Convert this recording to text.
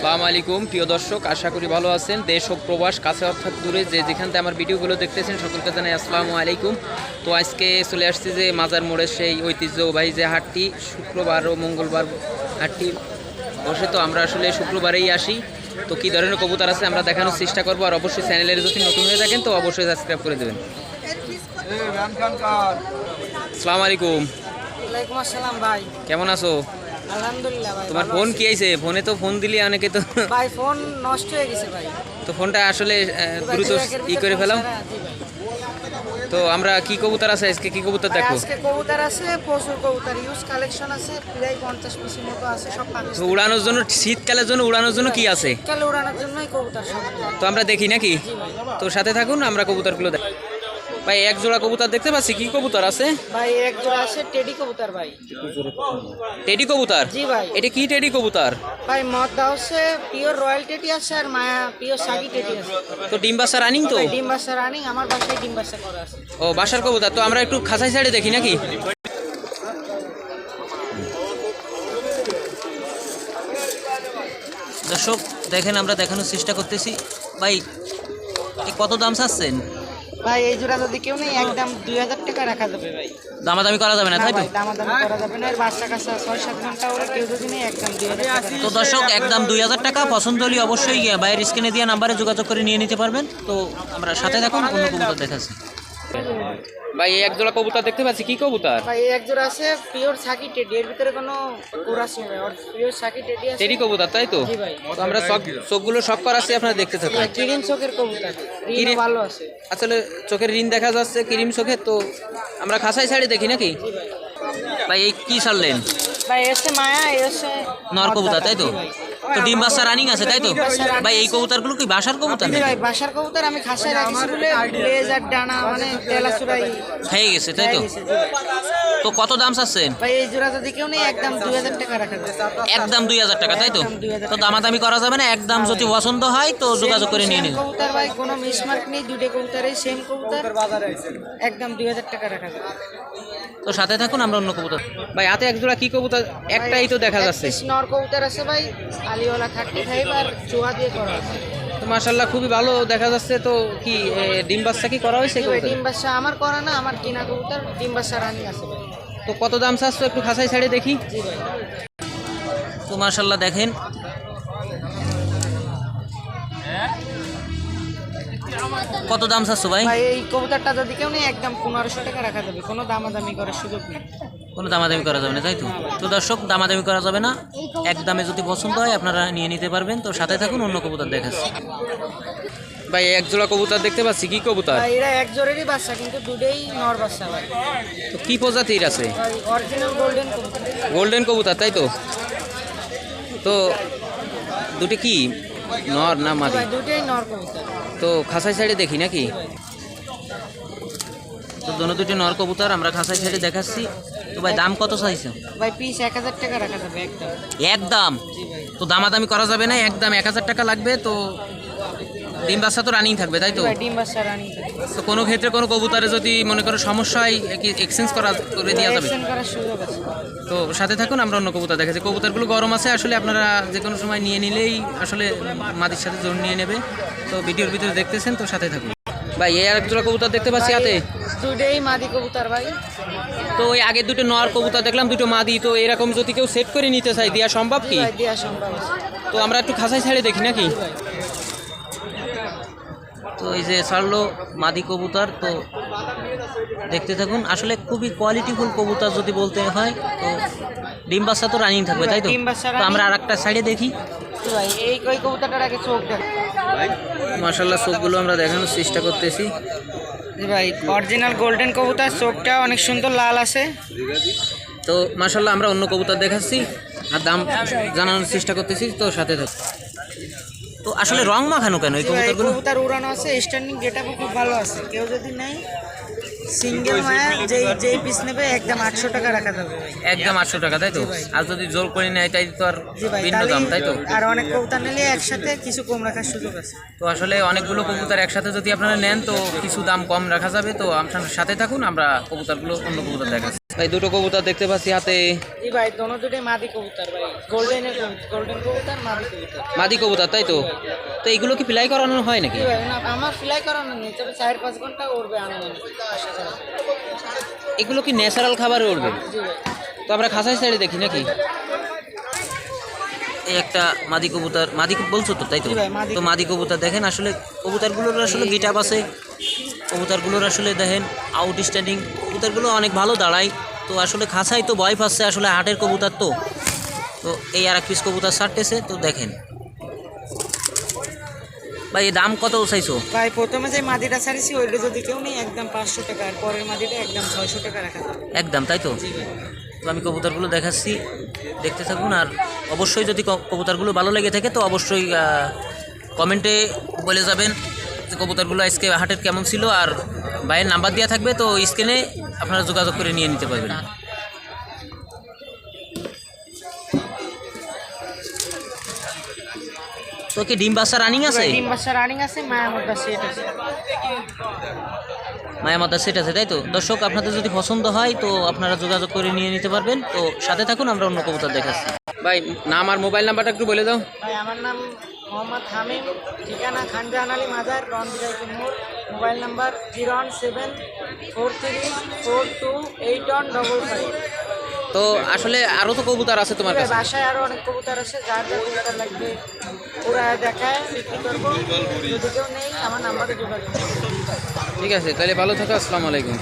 সালাম আলাইকুম। প্রিয় দর্শক আশা করি ভালো আছেন। দেশ ও প্রবাস কাছে অর্থাৎ দূরে যে যেখান থেকে আমার ভিডিওগুলো দেখতেছেন সকলকে জানাই আসসালামু আলাইকুম। তো আজকে চলে আসছি যে মাজার মোড়ের সেই ঐতিহ্যবাহী যে হাটটি শুক্রবার ও মঙ্গলবার হাটটি বসে। তো আমরা আসলে শুক্রবারেই আসি। তো কী ধরনের কবুতর আছে আমরা দেখানোর চেষ্টা করব। আর অবশ্যই চ্যানেলের যদি নতুন হয়ে থাকেন তো অবশ্যই সাবস্ক্রাইব করে দেবেন। সালাম আলাইকুম। ভাই। কেমন আছো? আলহামদুলিল্লাহ ভাই তোমার ফোন কি আইছে ফোনে তো ফোন দিলি অনেকে তো ভাই ফোন নষ্ট হয়ে গেছে ভাই। তো ফোনটা আসলে দ্রুত ই করে ফেলাও। তো আমরা কি কবুতর আছে আজকে? কি কবুতর দেখো আজকে কবুতর আছে প্রচুর কবুতর ইউজ কালেকশন আছে প্রায় পঞ্চাশ পিসের মতো আছে সব পাকিস্তান। উড়ানোর জন্য শীতকালের জন্য উড়ানোর জন্য কি আছে? উড়ানোর জন্যই কবুতর সব। তো আমরা দেখি নাকি? জি ভাই। তো সাথে থাকুন আমরা কবুতরগুলো দেখ ভাই এক জোড়া কবুতর দেখতে পাচ্ছি। কি কবুতর আছে? ভাই এক জোড়া আছে টেডি কবুতর ভাই। টেডি কবুতর? জি ভাই। এটা কি টেডি কবুতর? ভাই মদ হাউসে পিওর রয়্যাল টেডি আছে আর মায়া পিওর সাগি টেডি আছে। তো ডিম রানিং তো? ডিম রানিং আমার বাসায় ডিম করা আছে। ও বাসার কবুতর। তো আমরা একটু খাসাই সাইডে দেখি নাকি? দর্শক দেখেন আমরা দেখানোর চেষ্টা করতেছি। ভাই কত দাম চাচ্ছেন? ভাই এই জোড়া যদি কেউ নেই একদম দুই হাজার টাকা রাখা যাবে ভাই। দামাদামি করা যাবে না তাই তো? দামাদামি করা যাবে না। এর বাচ্চা কাছে ছয় সাত ঘণ্টা ওরা কেউ যদি নেই একদম দুই হাজার তো দর্শক একদম দুই হাজার টাকা। পছন্দ হলে অবশ্যই গিয়ে বাইরের স্ক্রিনে দিয়ে নাম্বারে যোগাযোগ করে নিয়ে নিতে পারবেন। তো আমরা সাথে দেখুন অন্য কোনো দেখাচ্ছি। ভাই এই এক জোড়া কবুতর দেখতে পাচ্ছি। কি কবুতর? ভাই এই এক জোড়া আছে পিওর সাকি টেডি এর ভিতরে কোনো কুরাস নেই ভাই পিওর সাকি টেডি আছে। টেরি কবুতর তাই তো? জি ভাই। তো আমরা সব চোখগুলো সব করা আছে আপনারা দেখতে থাকুন। কিরিন চোখের কবুতর রিনও ভালো আছে। আসলে চোখের ঋণ দেখা যাচ্ছে ক্রিম চোখের তো আমরা খাসাই সাইডে দেখি নাকি? ভাই। এই কি সারলেন ভাই এসে মায়া এসে নর কবুতর তাই তো। তো ডিম বাচ্চা রানিং আছে তাই তো? ভাই এই। কবুতরগুলো কি বাসার কবুতর ভাই বাসার কবুতর আমি খাসায় রাখিছি বলে লেজার ডানা মানে তেলা চুরাই হয়ে গেছে তাই তো। তো কত দাম চাচ্ছেন ভাই এই জোড়া যদি কেউ নেই একদম দুই হাজার টাকা রাখা একদম দুই হাজার টাকা তাই তো? 2000 তো দামাদামি করা যাবে না? একদম যদি পছন্দ হয় তো যোগাযোগ করে নিয়ে নিন কবুতর ভাই কোনো মিসমার্ক নেই দুটো কবুতরই সেম কবুতর। একদম দুই হাজার টাকা রাখা যাবে। তো সাথে থাকুন আমরা অন্য কবুতর। ভাই হাতে এক জোড়া কি কবুতর? একটাই তো দেখা যাচ্ছে। নর কবুতর আছে ভাই আলিওয়ালা থার্টি ফাইভ আর চোয়া দিয়ে করা আছে। তো মাশাল্লাহ খুবই ভালো দেখা যাচ্ছে। তো কি ডিম বাচ্চা কি করা হয়েছে ডিম বাচ্চা আমার করা না আমার কিনা কবুতর ডিম বাচ্চা রানি আছে ভাই। তো কত দাম চাচ্ছ একটু খাসাই সাইডে দেখি? তো মাশাল্লাহ দেখেন। কত দাম চাচ্ছ ভাই? ভাই এই কবুতরটা যদি কেউ নেই একদম পনেরোশো টাকা রাখা যাবে। কোনো দামাদামি করার সুযোগ নেই। কোনো দামাদামি করা যাবে না তাই তো? তো দর্শক দামাদামি করা যাবে না। এক দামে যদি পছন্দ হয় আপনারা নিয়ে নিতে পারবেন। তো সাথে থাকুন অন্য কবুতর দেখাচ্ছি। ভাই এক জোড়া কবুতর দেখতে পাচ্ছি কি কবুতর? ভাই এরা এক জোরেরই বাচ্চা কিন্তু দুটোই নর বাচ্চা ভাই। তো কি প্রজাতির আছে? অরিজিনাল গোল্ডেন কবুতর। গোল্ডেন কবুতর তাই তো? তো দুটি কি? নর না মাদি? দুটোই নর কবুতর। তো খাসাই সাইডে দেখি নাকি? তো দোনো দুটি নর কবুতর আমরা খাসাই সাইডে দেখাচ্ছি। তো ভাই দাম কত চাইছো? ভাই পিস এক হাজার টাকা রাখা যাবে একদম। একদম? তো দামাদামি করা যাবে না? একদম এক হাজার টাকা লাগবে তো ডিম বাচ্চা তো রানিং থাকবে তাই তো? ভাই ডিম বাচ্চা রানি তো কোনো ক্ষেত্রে কোনো কবুতরে যদি মনে করো সমস্যা হয় এক্সচেঞ্জ করা করে দেওয়া যাবে? এক্সচেঞ্জ করার সুযোগ আছে। তো সাথে থাকুন আমরা অন্য কবুতর দেখাচ্ছি। কবুতরগুলো গরম আছে আসলে আপনারা যে কোনো সময় নিয়ে নিলেই আসলে মাদির সাথে জোর নিয়ে নেবে। তো ভিডিওর ভিতরে দেখতেছেন তো সাথে থাকুন। ভাই এই আর দুটো কবুতর দেখতে পাচ্ছি হাতে। দুটোই মাদি কবুতর ভাই। তো ওই আগের দুটো নর কবুতর দেখলাম দুটো মাদি। তো এরকম যদি কেউ সেট করে নিতে চাই দেওয়া সম্ভব কি? দেওয়া সম্ভব তো আমরা একটু খাসাই ছেড়ে দেখি নাকি? তো এই যে ছাড়লো মাদি কবুতর তো দেখতে থাকুন। আসলে খুবই কোয়ালিটিফুল কবুতর যদি বলতে হয় তো ডিম বাচ্চা তো রানিং থাকবে তাই তো? ডিম বাচ্চা তো আমরা আর। একটা সাইডে দেখি। এই কই কবুতরটার আগে চোখ দেখ। মার্শাল্লাহ চোখগুলো আমরা দেখানোর চেষ্টা করতেছি। জি ভাই অরিজিনাল গোল্ডেন কবুতর চোখটা অনেক সুন্দর লাল আছে। তো মার্শাল্লাহ আমরা অন্য কবুতর দেখাচ্ছি। আর দাম জানানোর চেষ্টা করতেছি তো সাথে থাক তো আসলে রং মাখানো কেন? এই কবুতরগুলো? কবুতর উড়ানো আছে স্ট্যান্ডিং গেটআপও খুব ভালো আছে। কেউ যদি নেই সিঙ্গেল মায়া যেই যেই পিস নেবে একদম আটশো টাকা রাখা যাবে ভাই। একদম আটশো টাকা তাই তো? আর যদি জোর করে নেয় তাই তো আর জি ভাই ভিন্ন দাম তাই তো? আর অনেক কবুতর নিলে একসাথে কিছু কম রাখার সুযোগ আছে। তো আসলে অনেকগুলো কবুতর একসাথে যদি আপনারা নেন তো কিছু দাম কম রাখা যাবে। তো আপনার সাথে থাকুন আমরা কবুতরগুলো অন্য কবুতর দেখাচ্ছি। ভাই দুটো কবুতর দেখতে পাচ্ছি হাতে। জি ভাই দোনো দুটোই মাদি কবুতর ভাই। গোল্ডেনের গোল্ডেন কবুতর মাদি কবুতর। মাদি কবুতর তাই তো? তো এগুলো কি ফ্লাই করানো হয় নাকি? ভাই না আমার ফ্লাই করানো নেই তবে চার পাঁচ ঘণ্টা উড়বে আনুমানিক যায়। এগুলো কি ন্যাচারাল খাবারে উঠবে? তো আমরা খাসাই সাইডে দেখি নাকি? এই একটা মাদি কবুতর মাদি বলছো তো তাই তো? তো মাদি কবুতর দেখেন আসলে কবুতরগুলোর আসলে গিটাপ আছে। কবুতরগুলোর আসলে দেখেন আউটস্ট্যান্ডিং কবুতরগুলো অনেক ভালো দাঁড়ায়। তো আসলে খাসাই তো ভয় পাচ্ছে আসলে হাটের কবুতর তো। তো এই আর এক পিস কবুতর ছাড়তেছে তো দেখেন। ভাই এই দাম কত চাইছো? ভাই প্রথমে যে মাদিটা ছাড়িছি ওইটা যদি কেউ নেই একদম পাঁচশো টাকা। আর পরের মাদিটা একদম ছয়শো টাকা রাখা একদম তাই তো? তো আমি কবুতরগুলো দেখাচ্ছি দেখতে থাকুন। আর অবশ্যই যদি কবুতরগুলো ভালো লেগে থাকে তো অবশ্যই কমেন্টে বলে যাবেন যে কবুতরগুলো আজকে হাটের কেমন ছিল। আর ভাইয়ের নাম্বার দেওয়া থাকবে তো স্ক্রিনে আপনারা যোগাযোগ করে নিয়ে নিতে পারবেন। তো কি ডিম বাচ্চা রানিং আছে? ডিম বাচ্চা রানিং আছে মায়ামত বাচ্চা এটা আছে। মায়া মায়ামাতা সেট আছে তাই তো? দর্শক আপনাদের যদি পছন্দ হয় তো আপনারা যোগাযোগ করে নিয়ে নিতে পারবেন। তো সাথে থাকুন আমরা অন্য কবুতর দেখাচ্ছি। ভাই নাম আর মোবাইল নাম্বারটা একটু বলে দাও। ভাই আমার নাম মোহাম্মদ হামিম। ঠিকানা খানজাহান আলী মাজার রনবিরাইপুর মোড় mobile number zero one seven four three four two eight one double five. তো আসলে আরও তো কবুতর আছে তোমার কাছে? বাসায় আরও অনেক কবুতর আছে যার যা কবুতর লাগবে ওরা দেখায় বিক্রি করব। যদি কেউ নেই আমার নাম্বারে যোগাযোগ ঠিক আছে তাহলে ভালো থাকো আসসালামু আলাইকুম।